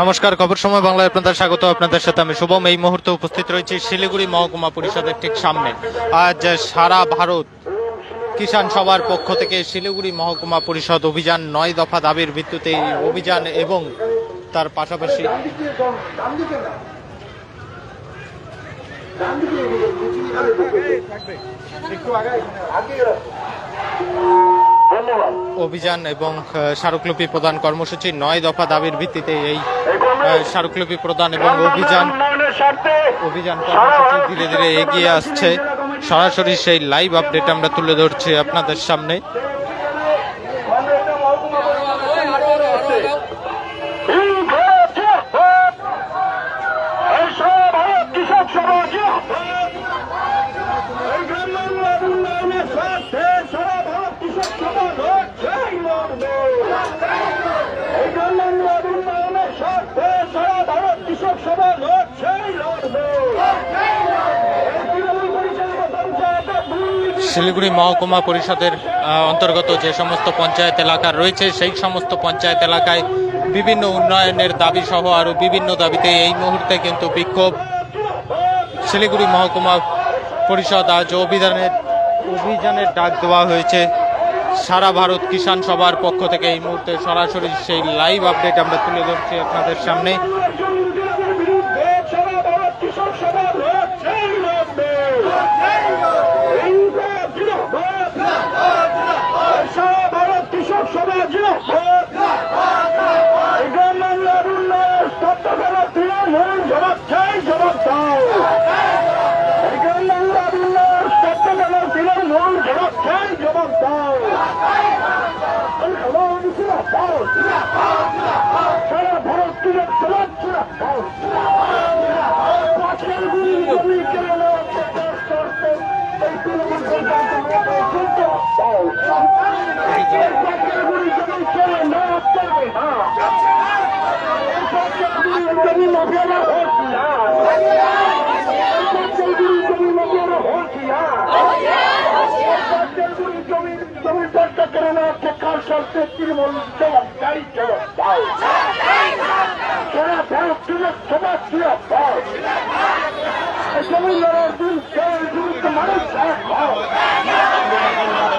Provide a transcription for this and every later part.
নমস্কার, খবর সময় বাংলায় আপনাদের স্বাগত। আপনাদের সাথে আমি শুভম। এই মুহূর্তে উপস্থিত রয়েছি শিলিগুড়ি মহকুমা পরিষদের ঠিক সামনে। আজ সারা ভারত কিষাণ সভার পক্ষ থেকে শিলিগুড়ি মহকুমা পরিষদ অভিযান নয় দফা দাবির ভিত্তিতে এই অভিযান এবং তার পাশাপাশি অভিযান এবং স্মারকলিপি প্রদান কর্মসূচি নয় দফা দাবির ভিত্তিতে এই স্মারকলিপি প্রদান এবং অভিযান অভিযান কর্মসূচি ধীরে ধীরে এগিয়ে আসছে। সরাসরি সেই লাইভ আপডেট আমরা তুলে ধরছি আপনাদের সামনে কৃষক সমাজ এই গ্রামের উন্নয়নের স্বার্থে সারা ভারত কৃষক সমাজ হচ্ছেই শিলিগুড়ি মহকুমা পরিষদের অন্তর্গত যে সমস্ত পঞ্চায়েত এলাকা রয়েছে, সেই সমস্ত পঞ্চায়েত এলাকায় বিভিন্ন উন্নয়নের দাবি সহ আরও বিভিন্ন দাবিতে এই মুহূর্তে কিন্তু বিক্ষোভ। শিলিগুড়ি মহকুমা পরিষদ আজ অভিযানের অভিযানের ডাক দেওয়া হয়েছে। সারা ভারত কিষাণ সভার পক্ষ থেকে এই মুহূর্তে সরাসরি সেই লাইভ আপডেট আমরা তুলে ধরছি আপনাদের সামনে দুর্নীতির বিরুদ্ধে সারা ভারত কৃষক সমাজ হচ্ছেই লড়বে এই জিন্দাবাদ সারা ভারত কৃষক সমাজ জিন্দাবাদ এই গ্রাম বাংলার উন্নয়ন স্তব্ধ করার তৃণমূল জবাব চাই জবাব দাও এই গ্রাম বাংলার উন্নয়ন স্তব্ধ করার তৃণমূল জবাব চাই জবাব দাও এই খেলোয়াড় জিন্দাবাদ সারা ভারত কৃষক সমাজ জিন্দাবাদ পাঁচের গুলি জমি কেড়ে নেওয়ার চেষ্টার শর্তে এই তৃণমূল সরকার পাঁচের গুলি জমি কেড়ে নেওয়া চলবে না পাঁচের গুলি জমি মাফিয়ারা হোশিয়ার পাঁচের গুলি জমি মাফিয়ারা হোশিয়ার পাঁচের গুলি জমি জমি দরকার কেড়ে নেওয়ার চেষ্টার শর্তে তৃণমূল জবাব চাই জবাব দাও সারা ভারত কৃষক সমাজ জমি লড়ার দিন মানুষ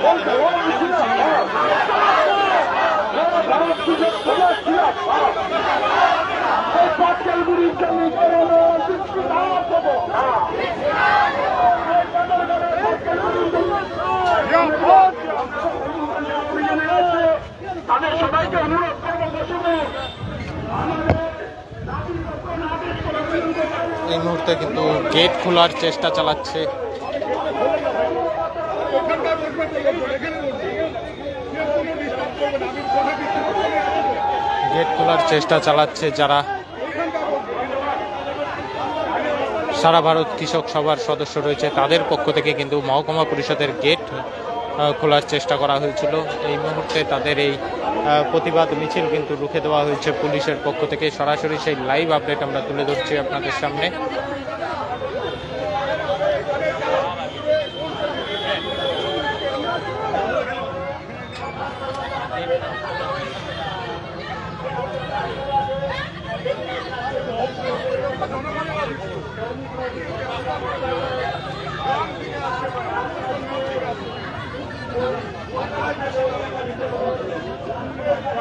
এই জওয়ান জিন্দাবাদ সারা ভারত কৃষক সমাজ জিন্দাবাদ এই পাটকেলগুড়ি জমি কেড়ে নেওয়ার যুক্তি না দেবো না এই বাজারঘাটের পাটকেলগুড়ি জমি জিন্দাবাদ। তাদের সবাইকে অনুরোধ করব এই মুহূর্তে কিন্তু গেট খোলার চেষ্টা চালাচ্ছে। গেট খোলার চেষ্টা চালাচ্ছে যারা। সারা ভারত কৃষক সভার সদস্য রয়েছে, তাদের পক্ষ থেকে কিন্তু মহকুমা পরিষদের গেট খোলার চেষ্টা করা হয়েছিল। এই মুহূর্তে তাদের এই প্রতিবাদ মিছিল কিন্তু রুখে দেওয়া হয়েছে পুলিশের পক্ষ থেকে। সরাসরি সেই লাইভ আপডেট আমরা তুলে ধরছি আপনাদের সামনে।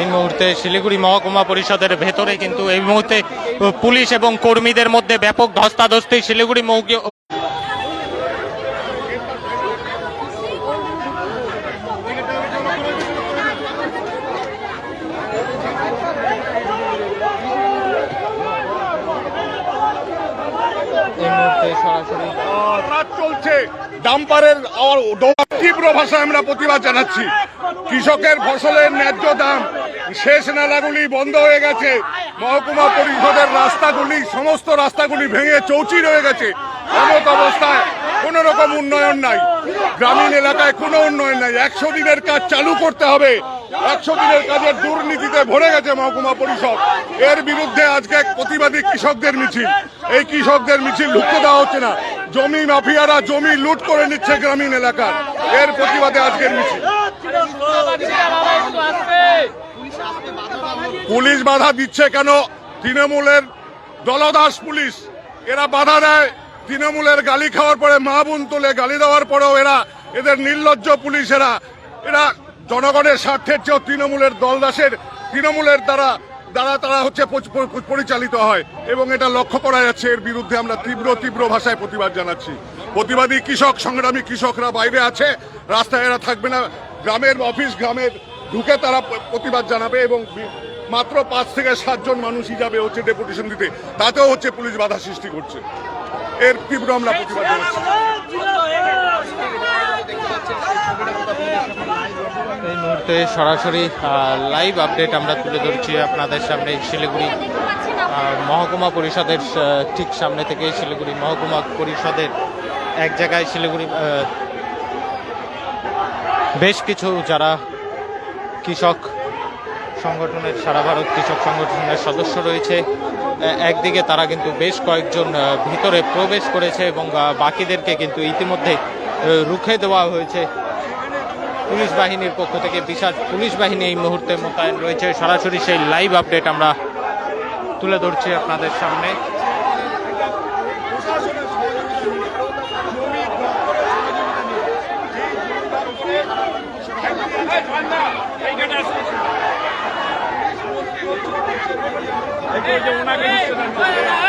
এই মুহূর্তে শিলিগুড়ি মহকুমা পরিষদের ভেতরে কিন্তু এই মুহূর্তে পুলিশ এবং কর্মীদের মধ্যে ব্যাপক ধস্তাধস্তি শিলিগুড়ি মৌকি চলছে। ডাম্পারের তীব্র ভাষায় আমরা প্রতিবাদ জানাচ্ছি। কৃষকের ফসলের ন্যায্য দাম, শেষ নালাগুলি বন্ধ হয়ে গেছে। মহকুমা পরিষদের রাস্তাগুলি, সমস্ত রাস্তাগুলি ভেঙে চৌচির হয়ে গেছে। এমত অবস্থায় কোনো রকম উন্নয়ন নাই। গ্রামীণ এলাকায় কোনো উন্নয়ন নাই। একশো দিনের কাজ চালু করতে হবে। একশো দিনের কাজের দুর্নীতিতে ভরে গেছে মহকুমা পরিষদ। এর বিরুদ্ধে আজকে এক প্রতিবাদী কৃষকদের মিছিল। এই কৃষকদের মিছিল ঢুকতে দেওয়া হচ্ছে না। জমি মাফিয়ারা জমি লুট করে নিচ্ছে গ্রামীণ এলাকার। এর প্রতিবাদে আজকের মিছিল। পুলিশ বাধা দিচ্ছে কেন? তৃণমূলের দলদাস পুলিশ। এরা বাধা দেয়, তৃণমূলের গালি খাওয়ার পরে মা বোন তোলে, গালি দেওয়ার পরেও এরা এদের নির্লজ্জ পুলিশ এরা। এরা জনগণের স্বার্থের চেয়েও তৃণমূলের দলদাসের, তৃণমূলের দ্বারা দ্বারা তারা হচ্ছে পরিচালিত হয়। এবং এটা লক্ষ্য করা যাচ্ছে, এর বিরুদ্ধে আমরা তীব্র তীব্র ভাষায় প্রতিবাদ জানাচ্ছি। প্রতিবাদী কৃষক, সংগ্রামী কৃষকরা বাইরে আছে। রাস্তায় এরা থাকবে না। গ্রামের অফিস, গ্রামের ঢুকে তারা প্রতিবাদ জানাবে এবং মাত্র পাঁচ থেকে সাতজন মানুষই যাবে হচ্ছে ডেপুটেশন দিতে। তাতেও হচ্ছে পুলিশ বাধা সৃষ্টি করছে। এর তীব্র আমরা প্রতিবাদ এই মুহূর্তে সরাসরি লাইভ আপডেট আমরা তুলে ধরছি আপনাদের সামনে শিলিগুড়ি মহকুমা পরিষদের ঠিক সামনে থেকে শিলিগুড়ি মহকুমা পরিষদের এক জায়গায় শিলিগুড়ি বেশ কিছু যারা কৃষক সংগঠনের, সারা ভারত কৃষক সংগঠনের সদস্য রয়েছে একদিকে তারা কিন্তু বেশ কয়েকজন ভিতরে প্রবেশ করেছে এবং বাকিদেরকে কিন্তু ইতিমধ্যে রুখে দেওয়া হয়েছে। পুলিশ বাহিনীর পক্ষ থেকে বিশাল পুলিশ বাহিনী এই মুহূর্তে মোতায়েন রয়েছে। সরাসরি সেই লাইভ আপডেট আমরা তুলে ধরছি আপনাদের সামনে। Hay que llevar una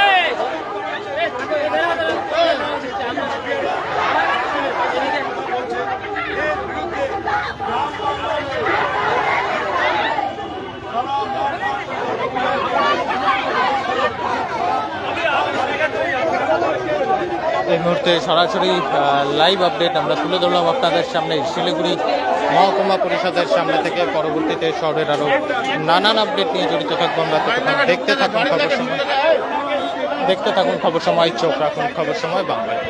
এই মুহূর্তে সরাসরি লাইভ আপডেট আমরা তুলে ধরলাম আপনাদের সামনে শিলিগুড়ি মহকুমা পরিষদের সামনে থেকে। পরবর্তীতে শহরের আরও নানান আপডেট নিয়ে জড়িত থাকব আমরা। দেখতে থাকুন, খবর সময়। দেখতে থাকুন, খবর সময়, চোখ রাখুন, খবর সময় বাংলায়।